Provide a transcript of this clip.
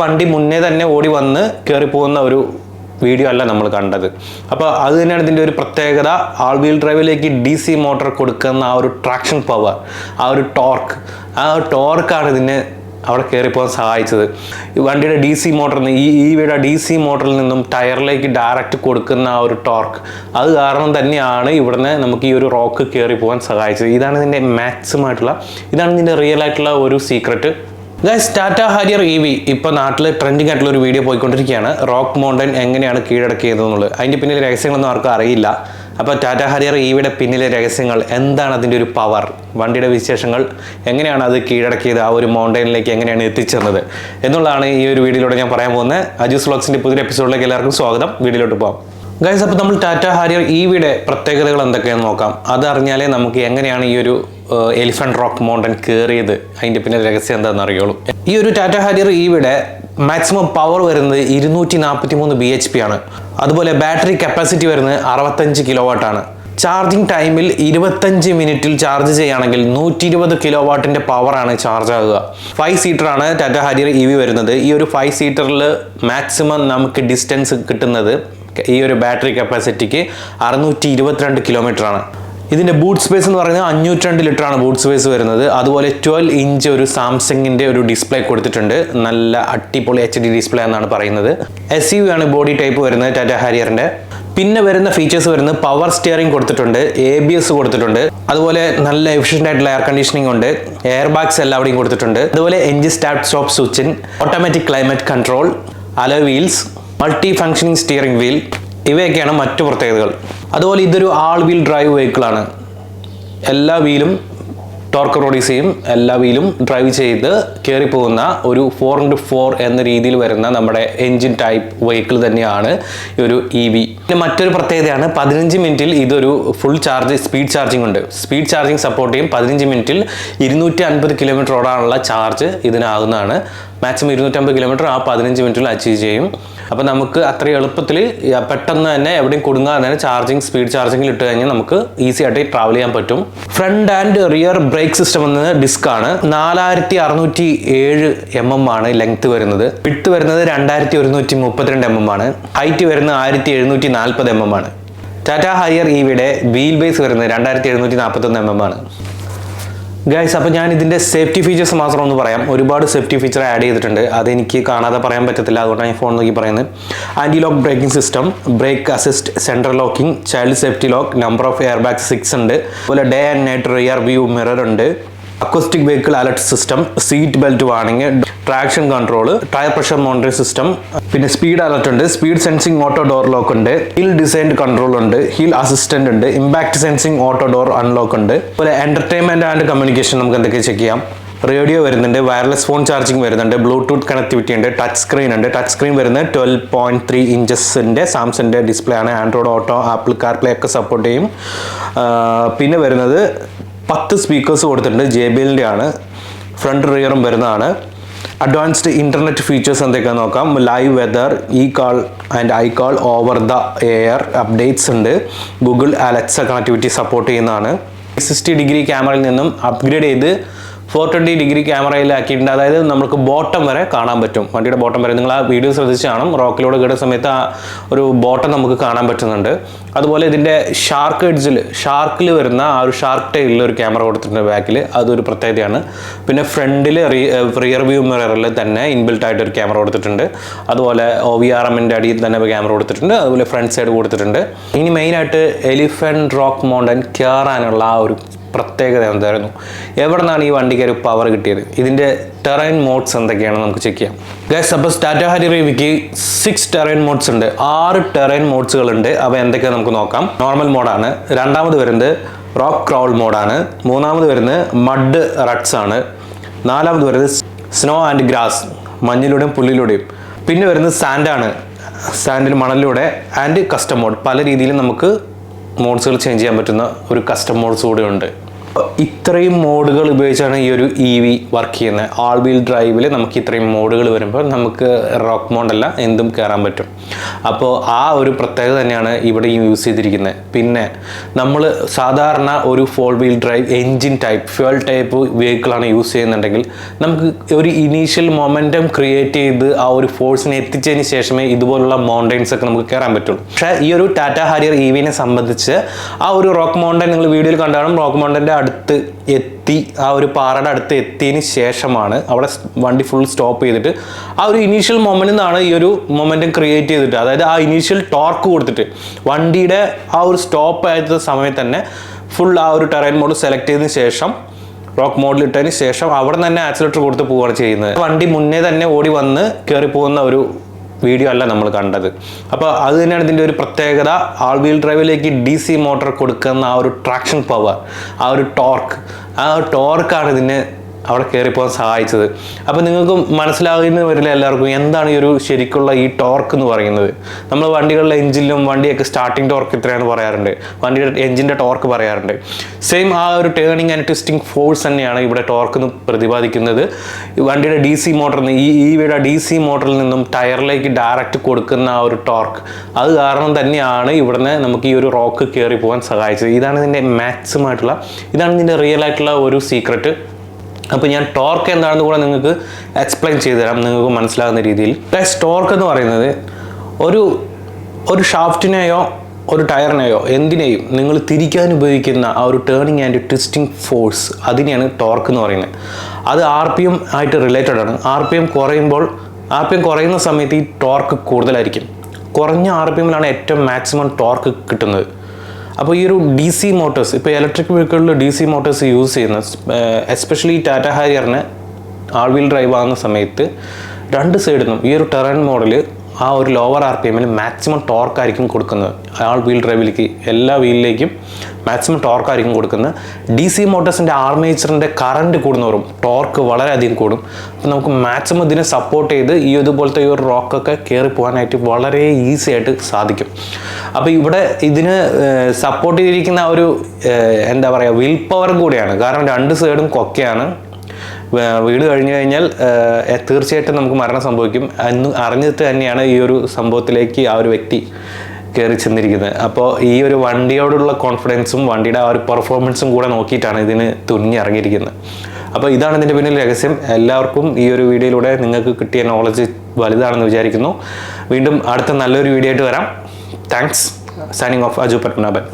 വണ്ടി മുന്നേ തന്നെ ഓടി വന്ന് കയറി പോകുന്ന ഒരു വീഡിയോ അല്ല നമ്മൾ കണ്ടത്. അപ്പോൾ അത് തന്നെയാണ് ഇതിന്റെ ഒരു പ്രത്യേകത. ആൾ വീൽ ഡ്രൈവിലേക്ക് ഡി സി മോട്ടോർ കൊടുക്കുന്ന ആ ഒരു ട്രാക്ഷൻ പവർ ആ ഒരു ടോർക്ക് ആ ടോർക്കാണ് ഇതിനെ അവിടെ കയറിപ്പോകാൻ സഹായിച്ചത്. വണ്ടിയുടെ ഡി സി മോട്ടറിൽ നിന്ന് ഈ ഈ വീടെ ഡി സി മോട്ടറിൽ നിന്നും ടയറിലേക്ക് ഡയറക്റ്റ് കൊടുക്കുന്ന ആ ഒരു ടോർക്ക് അത് കാരണം തന്നെയാണ് ഇവിടുന്ന് നമുക്ക് ഈ ഒരു റോക്ക് കയറി പോകാൻ സഹായിച്ചത്. ഇതാണ് ഇതിന്റെ മാക്സിമം ആയിട്ടുള്ള ഇതാണ് ഇതിന്റെ റിയൽ ആയിട്ടുള്ള ഒരു secret guys Tata Harrier E V ഇപ്പോൾ നാട്ടിൽ ട്രെൻഡിങ് ആയിട്ടുള്ള ഒരു വീഡിയോ പോയിക്കൊണ്ടിരിക്കുകയാണ്. റോക്ക് മൗണ്ടൻ എങ്ങനെയാണ് കീഴടക്കിയത് എന്നുള്ളത് അതിന്റെ പിന്നിലെ രഹസ്യങ്ങളൊന്നും ആർക്കും അറിയില്ല. അപ്പോൾ ടാറ്റ ഹാരിയർ വിയുടെ പിന്നിലെ രഹസ്യങ്ങൾ എന്താണ് അതിന്റെ ഒരു പവർ വണ്ടിയുടെ വിശേഷങ്ങൾ എങ്ങനെയാണ് അത് കീഴടക്കിയത്? ആ ഒരു മൗണ്ടനിലേക്ക് എങ്ങനെയാണ് എത്തിച്ചെന്നത് എന്നുള്ളതാണ് ഈ ഒരു വീഡിയോയിലൂടെ ഞാൻ പറയാൻ പോകുന്നത്. അജൂസ് വ്ളോഗ്സിന്റെ പുതിയ എപ്പിസോഡിലേക്ക് എല്ലാവർക്കും സ്വാഗതം. വീഡിയോയിലോട്ട് പോകാം ഗൈസ് അപ്പോൾ നമ്മൾ ടാറ്റ ഹാരിയർ ഇ വിയുടെ പ്രത്യേകതകൾ എന്തൊക്കെയാണെന്ന് നോക്കാം. അതറിഞ്ഞാലേ നമുക്ക് എങ്ങനെയാണ് ഈ ഒരു എലിഫന്റ് റോക്ക് മൗണ്ടൻ കയറിയത് അതിന്റെ പിന്നെ രഹസ്യം എന്താണെന്ന് അറിയുള്ളൂ. ഈ ഒരു ടാറ്റ ഹാരിയർ ഇവിടെ മാക്സിമം പവർ വരുന്നത് ഇരുന്നൂറ്റി നാൽപ്പത്തി മൂന്ന് ബി എച്ച് പി ആണ്. അതുപോലെ ബാറ്ററി കപ്പാസിറ്റി വരുന്നത് അറുപത്തഞ്ച് കിലോ വാട്ടാണ് ചാർജിങ് ടൈമിൽ ഇരുപത്തഞ്ച് മിനിറ്റിൽ ചാർജ് ചെയ്യുകയാണെങ്കിൽ നൂറ്റി ഇരുപത് കിലോ വാട്ടിന്റെ പവറാണ് ചാർജ് ആകുക. ഫൈവ് സീറ്ററാണ് ടാറ്റ ഹാരിയർ ഇ വി വരുന്നത്. ഈ ഒരു ഫൈവ് സീറ്ററിൽ മാക്സിമം നമുക്ക് ഡിസ്റ്റൻസ് കിട്ടുന്നത് ഈ ഒരു ബാറ്ററി കപ്പാസിറ്റിക്ക് അറുന്നൂറ്റി ഇരുപത്തിരണ്ട് കിലോമീറ്റർ ആണ്. ഇതിന്റെ ബൂട്ട് സ്പേസ് എന്ന് പറയുന്നത് അഞ്ഞൂറ്റി രണ്ട് ലിറ്റർ ആണ് ബൂട്ട് സ്പേസ് വരുന്നത്. അതുപോലെ ട്വൽവ് ഇഞ്ച് ഒരു സാംസങ്ങിന്റെ ഒരു ഡിസ്പ്ലേ കൊടുത്തിട്ടുണ്ട്. നല്ല അടിപൊളി എച്ച് ഡി ഡിസ്പ്ലേ എന്നാണ് പറയുന്നത്. എസ് യു ആണ് ബോഡി ടൈപ്പ് വരുന്നത് ടാറ്റ ഹാരിയറിന്റെ പിന്നെ വരുന്ന ഫീച്ചേഴ്സ് വരുന്നത് പവർ സ്റ്റിയറിംഗ് കൊടുത്തിട്ടുണ്ട് എ ബി എസ് കൊടുത്തിട്ടുണ്ട്. അതുപോലെ നല്ല എഫിഷ്യന്റ് ആയിട്ടുള്ള എയർ കണ്ടീഷനിങ് ഉണ്ട്. എയർ ബാഗ്സ് എല്ലാവിടെയും കൊടുത്തിട്ടുണ്ട്. അതുപോലെ engine start stop സ്വിച്ചിൻ automatic climate control alloy wheels multi functioning steering wheel ഇവയൊക്കെയാണ് മറ്റു പ്രത്യേകതകൾ. അതുപോലെ ഇതൊരു ആൾ വീൽ ഡ്രൈവ് വെഹിക്കിളാണ് എല്ലാ വീലും ടോർക്ക് പ്രൊഡ്യൂസ് ചെയ്യും. എല്ലാ വീലും ഡ്രൈവ് ചെയ്ത് കയറി പോകുന്ന ഒരു ഫോർ ഇന്റു ഫോർ എന്ന രീതിയിൽ വരുന്ന നമ്മുടെ എൻജിൻ ടൈപ്പ് വെഹിക്കിൾ തന്നെയാണ് ഈ ഒരു ഇ വി പിന്നെ മറ്റൊരു പ്രത്യേകതയാണ് പതിനഞ്ച് മിനിറ്റിൽ ഇതൊരു ഫുൾ ചാർജ് സ്പീഡ് ചാർജിംഗ് ഉണ്ട്. സ്പീഡ് ചാർജിങ് സപ്പോർട്ട് ചെയ്യും. പതിനഞ്ച് മിനിറ്റിൽ ഇരുന്നൂറ്റി അൻപത് കിലോമീറ്റർ ഓടാനുള്ള ചാർജ് ഇതിനാകുന്നതാണ് മാക്സിമം ഇരുന്നൂറ്റമ്പത് കിലോമീറ്റർ ആ പതിനഞ്ച് മിനിറ്റിൽ അച്ചീവ് ചെയ്യും. അപ്പോൾ നമുക്ക് അത്ര എളുപ്പത്തിൽ പെട്ടെന്ന് തന്നെ എവിടെയും കൊടുങ്ങാതെ തന്നെ ചാർജിങ് സ്പീഡ് ചാർജിങ്ങിൽ ഇട്ട് കഴിഞ്ഞാൽ നമുക്ക് ഈസി ആയിട്ട് ട്രാവൽ ചെയ്യാൻ പറ്റും. Front and rear brake system എന്നത് ഡിസ്ക് ആണ്. നാലായിരത്തി അറുന്നൂറ്റി ഏഴ് എം എം ആണ് ലെങ്ത് വരുന്നത്. വിട്ട് വരുന്നത് രണ്ടായിരത്തി ഒരുന്നൂറ്റി മുപ്പത്തിരണ്ട് എം എം ആണ്. ഹൈറ്റ് വരുന്നത് ആയിരത്തി എഴുന്നൂറ്റി നാൽപ്പത് എം എം ആണ് ടാറ്റ ഹയർ ഇവിയുടെ വീൽ ബേസ് വരുന്നത് രണ്ടായിരത്തി എഴുന്നൂറ്റി നാൽപ്പത്തൊന്ന് എം എം ആണ്. ഗൈസ് അപ്പോൾ ഞാൻ ഇതിന്റെ സേഫ്റ്റി ഫീച്ചേഴ്സ് മാത്രം ഒന്ന് പറയാം. ഒരുപാട് സേഫ്റ്റി ഫീച്ചർ ആഡ് ചെയ്തിട്ടുണ്ട്. അതെനിക്ക് കാണാതെ പറയാൻ പറ്റത്തില്ല. അതുകൊണ്ടാണ് ഞാൻ ഫോൺ നോക്കി പറയുന്നത്. Anti lock braking system brake assist central locking child safety lock number of air bag six ഉണ്ട്. അതുപോലെ day and night rear view mirror ഉണ്ട്. Acoustic vehicle alert system seat belt വാണിങ് traction control tyre pressure monitoring system പിന്നെ speed alert ഉണ്ട് speed sensing auto door lock ഉണ്ട് hill designed control ഉണ്ട് hill assistant ഉണ്ട് impact sensing auto door unlock ഉണ്ട്. അതുപോലെ entertainment and communication നമുക്ക് എന്തൊക്കെ check ചെയ്യാം? റേഡിയോ വരുന്നുണ്ട് വയർലെസ് ഫോൺ ചാർജിങ് വരുന്നുണ്ട് ബ്ലൂടൂത്ത് കണക്ടിവിറ്റി ഉണ്ട് ടച്ച് സ്ക്രീൻ ഉണ്ട്. ടച്ച് സ്ക്രീൻ വരുന്നത് ട്വൽവ് പോയിന്റ് ത്രീ ഇഞ്ചസിന്റെ സാംസങ്ങിന്റെ ഡിസ്പ്ലേ ആണ്. ആൻഡ്രോയിഡ് ഓട്ടോ ആപ്പിൾ കാർപ്ലേ ഒക്കെ സപ്പോർട്ട് ചെയ്യും. പിന്നെ വരുന്നത് പത്ത് സ്പീക്കേഴ്സ് കൊടുത്തിട്ടുണ്ട്. ജെ ബി എല്ലിന്റെ ആണ് ഫ്രണ്ട് റിയറും വരുന്നതാണ്. അഡ്വാൻസ്ഡ് ഇന്റർനെറ്റ് ഫീച്ചേഴ്സ് എന്തൊക്കെയാണെന്ന് നോക്കാം. Live weather e call and i call over the air updates ഉണ്ട്. ഗൂഗിൾ അലക്സ കണക്ടിവിറ്റി സപ്പോർട്ട് ചെയ്യുന്നതാണ്. സിക്സ്റ്റി ഡിഗ്രി ക്യാമറയിൽ നിന്നും അപ്ഗ്രേഡ് ചെയ്ത് ഫോർ ട്വന്റി ഡിഗ്രി ക്യാമറയിലാക്കിയിട്ടുണ്ട്. അതായത് നമുക്ക് ബോട്ടം വരെ കാണാൻ പറ്റും. വണ്ടിയുടെ ബോട്ടം വരെ നിങ്ങൾ ആ വീഡിയോ ശ്രദ്ധിച്ച് കാണും റോക്കിലൂടെ കയറുന്ന സമയത്ത് ആ ഒരു ബോട്ടം നമുക്ക് കാണാൻ പറ്റുന്നുണ്ട്. അതുപോലെ ഇതിന്റെ ഷാർക്ക് എഡ്ജിൽ ഷാർക്കിൽ വരുന്ന ആ ഒരു ഷാർക്ക് ടൈലിൽ ഒരു ക്യാമറ കൊടുത്തിട്ടുണ്ട് ബാക്കിൽ അതൊരു പ്രത്യേകതയാണ്. പിന്നെ ഫ്രണ്ടിൽ റിയർ വ്യൂ മിററിൽ തന്നെ ഇൻബിൽട്ട് ആയിട്ട് ഒരു ക്യാമറ കൊടുത്തിട്ടുണ്ട്. അതുപോലെ ഒ വി ആർ എമ്മിന്റെ അടിയിൽ തന്നെ ക്യാമറ കൊടുത്തിട്ടുണ്ട്. അതുപോലെ ഫ്രണ്ട് സൈഡ് കൊടുത്തിട്ടുണ്ട്. ഇനി മെയിനായിട്ട് എലിഫന്റ് റോക്ക് മൗണ്ടൻ കയറാനുള്ള ആ ഒരു പ്രത്യേകത എന്തായിരുന്നു? എവിടെ നിന്നാണ് ഈ വണ്ടിക്ക് ഒരു പവർ കിട്ടിയത്? ഇതിന്റെ ടെറൈൻ മോഡ്സ് എന്തൊക്കെയാണ് നമുക്ക് ചെക്ക് ചെയ്യാം. ഗൈസ് അപ്പോൾ ടാറ്റ ഹരി റിവിക്ക് സിക്സ് ടെറൈൻ മോഡ്സ് ഉണ്ട്. ആറ് ടെറൈൻ മോഡ്സുകളുണ്ട് അവ എന്തൊക്കെയാണ് നമുക്ക് നോക്കാം. നോർമൽ മോഡാണ് രണ്ടാമത് വരുന്നത് റോക്ക് ക്രൗൾ മോഡാണ് മൂന്നാമത് വരുന്നത് മഡ് റട്ട്സ് ആണ്. നാലാമത് വരുന്നത് സ്നോ ആൻഡ് ഗ്രാസ് മഞ്ഞിലൂടെയും പുല്ലിലൂടെയും. പിന്നെ വരുന്നത് സാൻഡാണ് സാൻഡിൽ മണലിലൂടെ ആൻഡ് കസ്റ്റം മോഡ് പല രീതിയിലും നമുക്ക് മോഡ്സുകൾ ചേഞ്ച് ചെയ്യാൻ പറ്റുന്ന ഒരു കസ്റ്റം മോഡ്സ് കൂടെ ഉണ്ട് ഇത്രയും മോഡുകൾ ഉപയോഗിച്ചാണ് ഈ ഒരു ഇ വി വർക്ക് ചെയ്യുന്നത്. ആൾ വീൽ ഡ്രൈവിൽ നമുക്ക് ഇത്രയും മോഡുകൾ വരുമ്പോൾ നമുക്ക് റോക്ക് മോഡല്ല എന്തും കയറാൻ പറ്റും. അപ്പോൾ ആ ഒരു പ്രത്യേകത തന്നെയാണ് ഇവിടെ യൂസ് ചെയ്തിരിക്കുന്നത്. പിന്നെ നമ്മൾ സാധാരണ ഒരു four wheel drive engine type fuel type വെഹിക്കിളാണ് use ചെയ്യുന്നുണ്ടെങ്കിൽ നമുക്ക് ഒരു ഇനീഷ്യൽ മൊമെന്റം ക്രിയേറ്റ് ചെയ്ത് ആ ഒരു ഫോഴ്സിനെ എത്തിച്ചതിന് ശേഷമേ ഇതുപോലുള്ള മൗണ്ടൈൻസ് ഒക്കെ നമുക്ക് കയറാൻ പറ്റുള്ളൂ. പക്ഷേ ഈ ഒരു ടാറ്റ ഹാരിയർ ഇ വിനെ സംബന്ധിച്ച് ആ ഒരു റോക്ക് മൗണ്ടൻ നിങ്ങൾ വീഡിയോയിൽ കണ്ടാലും റോക്ക് മൗണ്ടന്റെ അടുത്ത് എത്തി ആ ഒരു പാറയുടെ അടുത്ത് എത്തിയതിന് ശേഷമാണ് അവിടെ വണ്ടി ഫുൾ സ്റ്റോപ്പ് ചെയ്തിട്ട് ആ ഒരു ഇനീഷ്യൽ മൊമെന്റിൽ നിന്നാണ് ഈ ഒരു മൊമെന്റം ക്രിയേറ്റ് ചെയ്തിട്ട് അതായത് ആ ഇനീഷ്യൽ ടോർക്ക് കൊടുത്തിട്ട് വണ്ടിയുടെ ആ ഒരു സ്റ്റോപ്പ് ആയ സമയത്ത് തന്നെ ഫുൾ ആ ഒരു ടെറൈൻ മോഡ് സെലക്ട് ചെയ്തതിന് ശേഷം റോക്ക് മോഡിൽ ഇട്ടതിന് ശേഷം അവിടെ തന്നെ ആക്സിലേറ്റർ കൊടുത്ത് പോവുകയാണ് ചെയ്യുന്നത്. വണ്ടി മുന്നേ തന്നെ ഓടി വന്ന് കയറി പോകുന്ന ഒരു വീഡിയോ അല്ല നമ്മൾ കണ്ടത്. അപ്പോൾ അത് തന്നെയാണ് ഇതിന്റെ ഒരു പ്രത്യേകത. ആൾ വീൽ ഡ്രൈവിലേക്ക് ഡി സി മോട്ടോർ കൊടുക്കുന്ന ആ ഒരു ട്രാക്ഷൻ പവർ ആ ഒരു ടോർക്ക് ആ ടോർക്കാണ് ഇതിനെ അവിടെ കയറിപ്പോകാൻ സഹായിച്ചത്. അപ്പോൾ നിങ്ങൾക്ക് മനസ്സിലാകുന്ന വരില്ല എല്ലാവർക്കും എന്താണ് ഈ ഒരു ശരിക്കുള്ള ഈ ടോർക്ക് എന്ന് പറയുന്നത്? നമ്മൾ വണ്ടികളുടെ എഞ്ചിനിലും വണ്ടിയൊക്കെ സ്റ്റാർട്ടിംഗ് ടോർക്ക് ഇത്രയാണ് പറയാറുണ്ട്. വണ്ടിയുടെ എഞ്ചിന്റെ ടോർക്ക് പറയാറുണ്ട്. സെയിം ആ ഒരു ടേണിങ് ആൻഡ് ട്വിസ്റ്റിംഗ് ഫോഴ്സ് തന്നെയാണ് ഇവിടെ ടോർക്ക് എന്ന് പ്രതിപാദിക്കുന്നത്. വണ്ടിയുടെ ഡി സി മോട്ടറിൽ നിന്ന് ഈ ഇവിടെ വീടെ ഡി സി മോട്ടറിൽ നിന്നും ടയറിലേക്ക് ഡയറക്റ്റ് കൊടുക്കുന്ന ആ ഒരു ടോർക്ക് അത് കാരണം തന്നെയാണ് ഇവിടുന്ന് നമുക്ക് ഈ ഒരു റോക്ക് കയറി പോകാൻ സഹായിച്ചത്. ഇതാണ് ഇതിന്റെ മാക്സിമം ആയിട്ടുള്ള ഇതാണ് ഇതിന്റെ റിയൽ ആയിട്ടുള്ള ഒരു സീക്രട്ട് അപ്പോൾ ഞാൻ ടോർക്ക് എന്താണെന്ന് കൂടെ നിങ്ങൾക്ക് എക്സ്പ്ലെയിൻ ചെയ്തു തരാം നിങ്ങൾക്ക് മനസ്സിലാകുന്ന രീതിയിൽ. പ്ലസ് ടോർക്ക് എന്ന് പറയുന്നത് ഒരു ഒരു ഷാഫ്റ്റിനെയോ ഒരു ടയറിനെയോ എന്തിനേയും നിങ്ങൾ തിരിക്കാൻ ഉപയോഗിക്കുന്ന ആ ഒരു ടേണിങ് ആൻഡ് ട്വിസ്റ്റിംഗ് ഫോഴ്സ് അതിനെയാണ് ടോർക്ക് എന്ന് പറയുന്നത്. അത് ആർ പി എം ആയിട്ട് റിലേറ്റഡ് ആണ്. ആർ പി എം കുറയുമ്പോൾ ആർ പി എം കുറയുന്ന സമയത്ത് ഈ ടോർക്ക് കൂടുതലായിരിക്കും. കുറഞ്ഞ ആർ പി എമ്മിലാണ് ഏറ്റവും മാക്സിമം ടോർക്ക് കിട്ടുന്നത്. അപ്പോൾ ഈ ഒരു ഡി സി മോട്ടോഴ്സ് ഇപ്പോൾ ഇലക്ട്രിക് വെഹിക്കിളിൽ ഡി സി മോട്ടോഴ്സ് യൂസ് ചെയ്യുന്ന എസ്പെഷ്യലി ടാറ്റ ഹാരിയറിന് ആൾ വീൽ ഡ്രൈവ് ആകുന്ന സമയത്ത് രണ്ട് സൈഡിൽ നിന്നും ഈ ഒരു ടെറൻ മോഡൽ ആ ഒരു ലോവർ ആർ പി എമ്മിൽ മാക്സിമം ടോർക്ക് ആയിരിക്കും കൊടുക്കുന്നത്. ആൾ വീൽ ഡ്രൈവിലേക്ക് എല്ലാ വീലിലേക്കും മാക്സിമം ടോർക്ക് ആയിരിക്കും കൊടുക്കുന്നത്. ഡി സി മോട്ടോഴ്സിന്റെ ആർമേച്ചറിന്റെ കറണ്ട് കൂടുന്നവരും ടോർക്ക് വളരെയധികം കൂടും. അപ്പോൾ നമുക്ക് മാക്സിമം ഇതിനെ സപ്പോർട്ട് ചെയ്ത് ഈ ഇതുപോലത്തെ ഈ ഒരു റോക്കൊക്കെ കയറി പോകാനായിട്ട് വളരെ ഈസി ആയിട്ട് സാധിക്കും. അപ്പോൾ ഇവിടെ ഇതിന് സപ്പോർട്ട് ചെയ്തിരിക്കുന്ന ഒരു എന്താ പറയുക വിൽ പവർ കൂടിയാണ്. കാരണം രണ്ട് സൈഡും കൊക്കയാണ്. വീട് കഴിഞ്ഞു കഴിഞ്ഞാൽ തീർച്ചയായിട്ടും നമുക്ക് മരണം സംഭവിക്കും. എന്ന് അറിഞ്ഞിട്ട് തന്നെയാണ് ഈ ഒരു സംഭവത്തിലേക്ക് ആ ഒരു വ്യക്തി കയറി ചെന്നിരിക്കുന്നത്. അപ്പോൾ ഈ ഒരു വണ്ടിയോടുള്ള കോൺഫിഡൻസും വണ്ടിയുടെ ആ ഒരു പെർഫോമൻസും കൂടെ നോക്കിയിട്ടാണ് ഇതിന് തുനിഞ്ഞ് ഇറങ്ങിയിരിക്കുന്നത്. അപ്പോൾ ഇതാണ് ഇതിന്റെ പിന്നിൽ രഹസ്യം. എല്ലാവർക്കും ഈ ഒരു വീഡിയോയിലൂടെ നിങ്ങൾക്ക് കിട്ടിയ നോളജ് വലുതാണെന്ന് വിചാരിക്കുന്നു. വീണ്ടും അടുത്ത നല്ലൊരു വീഡിയോ ആയിട്ട് വരാം. Thanks signing off Aju Padmanabhan